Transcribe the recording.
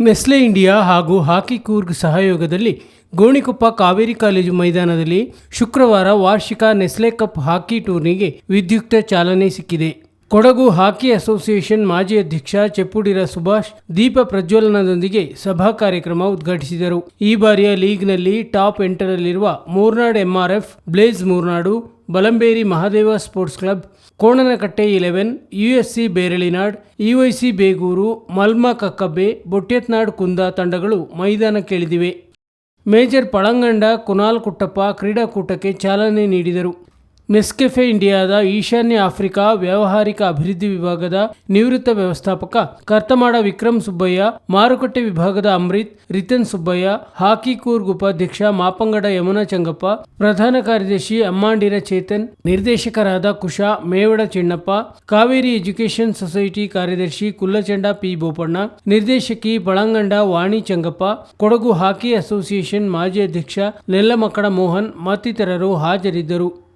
Nestle India ಹಾಗೂ ಹಾಕಿ ಕೂರ್ಗ್ ಸಹಯೋಗದಲ್ಲಿ Gonikoppa Kaveri college ಮೈದಾನದಲ್ಲಿ ಶುಕ್ರವಾರ ವಾರ್ಷಿಕ ನೆಸ್ಲೆ ಕಪ್ ಹಾಕಿ ಟೂರ್ನಿಗೆ ವಿದ್ಯುಕ್ತ ಚಾಲನೆ ಸಿಕ್ಕಿದೆ. ಕೊಡಗು ಹಾಕಿ ಅಸೋಸಿಯೇಷನ್ ಮಾಜಿ ಅಧ್ಯಕ್ಷ ಚೆಪ್ಪುಡಿರ ಸುಭಾಷ್ ದೀಪ ಪ್ರಜ್ವಲನದೊಂದಿಗೆ ಸಭಾ ಕಾರ್ಯಕ್ರಮ ಉದ್ಘಾಟಿಸಿದರು. ಈ ಬಾರಿಯ ಲೀಗ್ನಲ್ಲಿ top ಎಂಟರಲ್ಲಿರುವ Moornad MRF, blaze Moornadu, Balamberi Mahadeva sports club, Konanakatte eleven, USC Beralinad, EYC Begur, Malma Kakkabbe Bottethnad Kunda ತಂಡಗಳು ಮೈದಾನಕ್ಕಿಳಿದಿವೆ. ಮೇಜರ್ ಪಳಂಗಂಡ, ಕುನಾಲ್ ಕುಟ್ಟಪ್ಪ ಕ್ರೀಡಾಕೂಟಕ್ಕೆ ಚಾಲನೆ ನೀಡಿದರು. ನೆಸ್ಕೆಫೆ ಇಂಡಿಯಾದ ಈಶಾನ್ಯ ಆಫ್ರಿಕಾ ವ್ಯಾವಹಾರಿಕ ಅಭಿವೃದ್ಧಿ ವಿಭಾಗದ ನಿವೃತ್ತ ವ್ಯವಸ್ಥಾಪಕ ಕರ್ತಮಾಡ ವಿಕ್ರಮ್ ಸುಬ್ಬಯ್ಯ, ಮಾರುಕಟ್ಟೆ ವಿಭಾಗದ ಅಮೃತ್, ರಿತನ್ ಸುಬ್ಬಯ್ಯ, ಹಾಕಿ ಕೂರ್ಗ್ ಉಪಾಧ್ಯಕ್ಷ ಮಾಪಂಗಡ ಯಮುನಾ ಚಂಗಪ್ಪ, ಪ್ರಧಾನ ಕಾರ್ಯದರ್ಶಿ ಅಮ್ಮಾಂಡಿರ ಚೇತನ್, ನಿರ್ದೇಶಕರಾದ ಕುಶಾ ಮೇವಡ ಚೆನ್ನಪ್ಪ, ಕಾವೇರಿ ಎಜುಕೇಷನ್ ಸೊಸೈಟಿ ಕಾರ್ಯದರ್ಶಿ ಕುಲ್ಲಚಂಡ ಪಿ ಬೋಪಣ್ಣ, ನಿರ್ದೇಶಕಿ ಬಳಂಗಂಡ ವಾಣಿ ಚಂಗಪ್ಪ, ಕೊಡಗು ಹಾಕಿ ಅಸೋಸಿಯೇಷನ್ ಮಾಜಿ ಅಧ್ಯಕ್ಷ ನೆಲ್ಲಮಕ್ಕಡ ಮೋಹನ್ ಮತ್ತಿತರರು ಹಾಜರಿದ್ದರು.